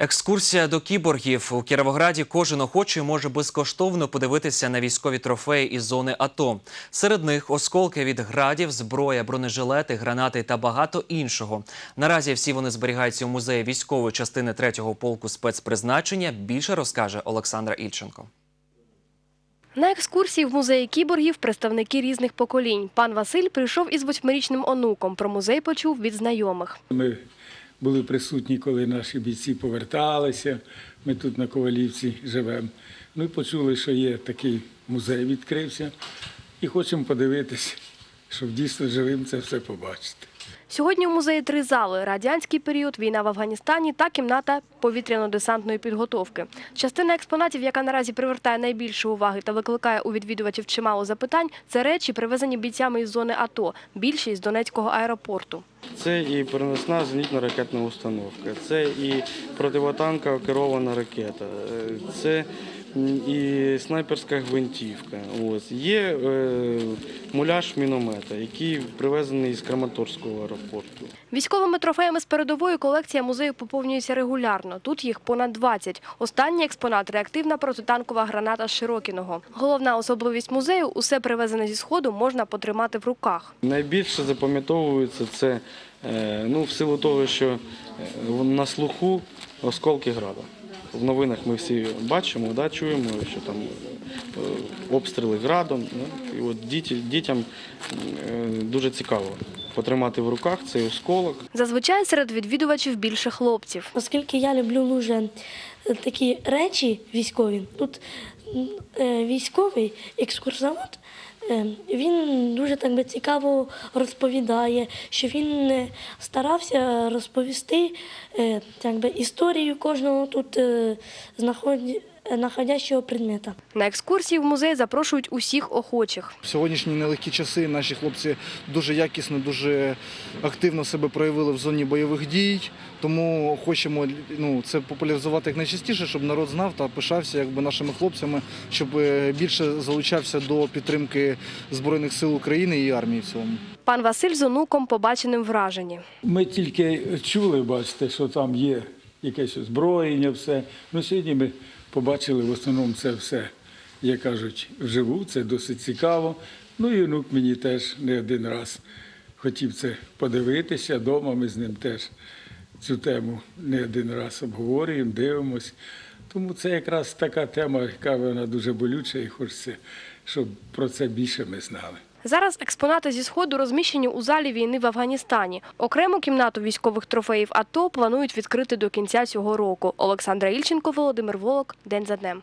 Екскурсія до кіборгів у Кіровограді. Кожен охочий може безкоштовно подивитися на військові трофеї із зони АТО. Серед них осколки від градів, зброя, бронежилети, гранати та багато іншого. Наразі всі вони зберігаються у музеї військової частини 3-го полку спецпризначення. Більше розкаже Олександра Ільченко. На екскурсії в музеї кіборгів представники різних поколінь. Пан Василь прийшов із восьмирічним онуком. Про музей почув від знайомих. Ми були присутні, коли наші бійці поверталися. Ми тут на Ковалівці живемо. Ну і почули, що є такий музей відкрився, і хочемо подивитися, щоб дійсно живим це все побачити. Сьогодні у музеї три зали: радянський період, війна в Афганістані та кімната повітряно-десантної підготовки. Частина експонатів, яка наразі привертає найбільше уваги та викликає у відвідувачів чимало запитань, це речі, привезені бійцями із зони АТО, більшість з Донецького аеропорту. Це і переносна зенітно-ракетна установка, це і противотанкова керована ракета, е, це і снайперська гвинтівка. Ось. Є е, муляж міномета, який привезений з Краматорського аеропорту. Військовими трофеями з передової колекція музею поповнюється регулярно. Тут їх понад 20. Останній експонат – реактивна протитанкова граната з Широкіного. Головна особливість музею – усе привезене зі Сходу можна потримати в руках. Найбільше запам'ятовується це е, ну, в силу того, що е, на слуху осколки града. В новинах ми всі бачимо, да, чуємо, що там обстріли градом. да. І от дітям е, дуже цікаво потримати в руках цей осколок. Зазвичай серед відвідувачів більше хлопців. Оскільки я люблю дуже е, такі речі військові, тут е, військовий екскурсовод, е, він дуже так би цікаво розповідає, що він е, старався розповісти е, так би, історію кожного тут е, е, предмета. На екскурсії в музей запрошують усіх охочих. В сьогоднішні нелегкі часи наші хлопці дуже якісно, дуже активно себе проявили в зоні бойових дій. Тому хочемо ну, це популяризувати як найчастіше, щоб народ знав та пишався якби, нашими хлопцями, щоб е, більше залучався до підтримки Збройних сил України і армії в цілому. Пан Василь з онуком побаченим вражені. Ми тільки чули, бачите, що там є якесь озброєння, все. Ну, сьогодні ми побачили в основному це все, як кажуть, вживу, це досить цікаво. Ну і онук мені теж не один раз хотів це подивитися. Дома ми з ним теж цю тему не один раз обговорюємо, дивимось. Тому це якраз така тема, яка вона дуже болюча, і хочеться, щоб про це більше ми знали. Зараз експонати зі Сходу розміщені у залі війни в Афганістані. Окрему кімнату військових трофеїв АТО планують відкрити до кінця цього року. Олександра Ільченко, Володимир Волок. День за днем.